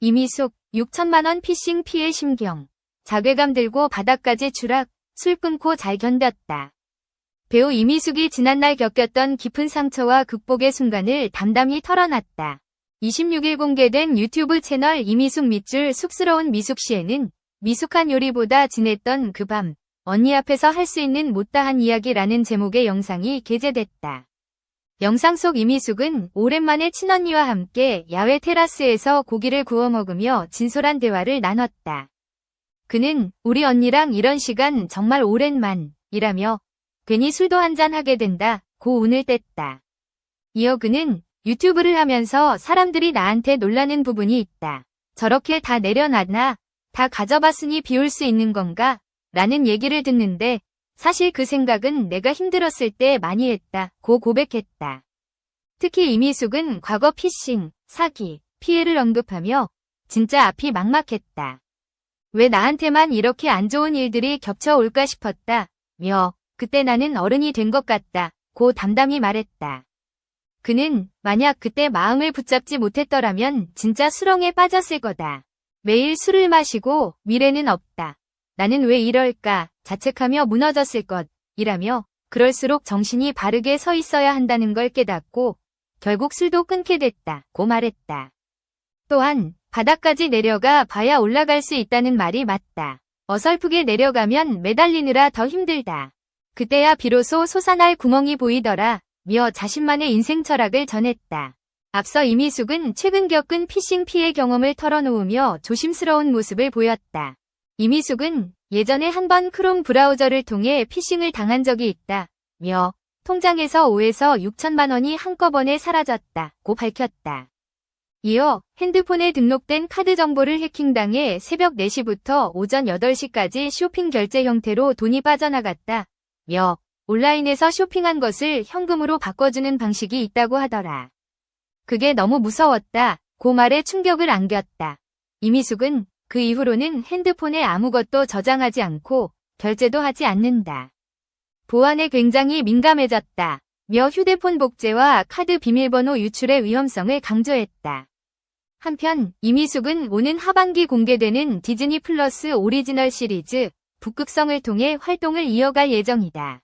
이미숙 6천만원 피싱 피해 심경. 자괴감 들고 바닥까지 추락, 술 끊고 잘 견뎠다. 배우 이미숙이 지난날 겪었던 깊은 상처와 극복의 순간을 담담히 털어놨다. 26일 공개된 유튜브 채널 이미숙 밑줄 쑥스러운 미숙 씨에는 미숙한 요리보다 진했던 그 밤, 언니 앞에서 할 수 있는 못다한 이야기라는 제목의 영상이 게재됐다. 영상 속 이미숙은 오랜만에 친언니와 함께 야외 테라스에서 고기를 구워 먹으며 진솔한 대화를 나눴다. 그는 우리 언니랑 이런 시간 정말 오랜만이라며 괜히 술도 한잔 하게 된다 고 운을 뗐다. 이어 그는 유튜브를 하면서 사람들이 나한테 놀라는 부분이 있다. 저렇게 다 내려놨나? 다 가져봤으니 비울 수 있는 건가? 라는 얘기를 듣는데 사실 그 생각은 내가 힘들었을 때 많이 했다 고 고백했다. 특히 이미숙은 과거 피싱, 사기, 피해를 언급하며 진짜 앞이 막막했다. 왜 나한테만 이렇게 안 좋은 일들이 겹쳐올까 싶었다. 며 그때 나는 어른이 된 것 같다. 고 담담히 말했다. 그는 만약 그때 마음을 붙잡지 못했더라면 진짜 수렁에 빠졌을 거다. 매일 술을 마시고 미래는 없다. 나는 왜 이럴까 자책하며 무너졌을 것 이라며 그럴수록 정신이 바르게 서 있어야 한다는 걸 깨닫고 결국 술도 끊게 됐다 고 말했다. 또한 바닥까지 내려가 봐야 올라갈 수 있다는 말이 맞다. 어설프게 내려가면 매달리느라 더 힘들다. 그때야 비로소 솟아날 구멍이 보이더라. 며 자신만의 인생 철학을 전했다. 앞서 이미숙은 최근 겪은 피싱 피해 경험을 털어놓으며 조심스러운 모습을 보였다. 이미숙은 예전에 한 번 크롬 브라우저를 통해 피싱을 당한 적이 있다. 며 통장에서 5에서 6천만 원이 한꺼번에 사라졌다. 고 밝혔다. 이어 핸드폰에 등록된 카드 정보를 해킹당해 새벽 4시부터 오전 8시까지 쇼핑 결제 형태로 돈이 빠져나갔다. 며 온라인에서 쇼핑한 것을 현금으로 바꿔주는 방식이 있다고 하더라. 그게 너무 무서웠다. 고 말에 충격을 안겼다. 이미숙은 그 이후로는 핸드폰에 아무것도 저장하지 않고 결제도 하지 않는다. 보안에 굉장히 민감해졌다. 며 휴대폰 복제와 카드 비밀번호 유출의 위험성을 강조했다. 한편 이미숙은 오는 하반기 공개되는 디즈니 플러스 오리지널 시리즈 북극성을 통해 활동을 이어갈 예정이다.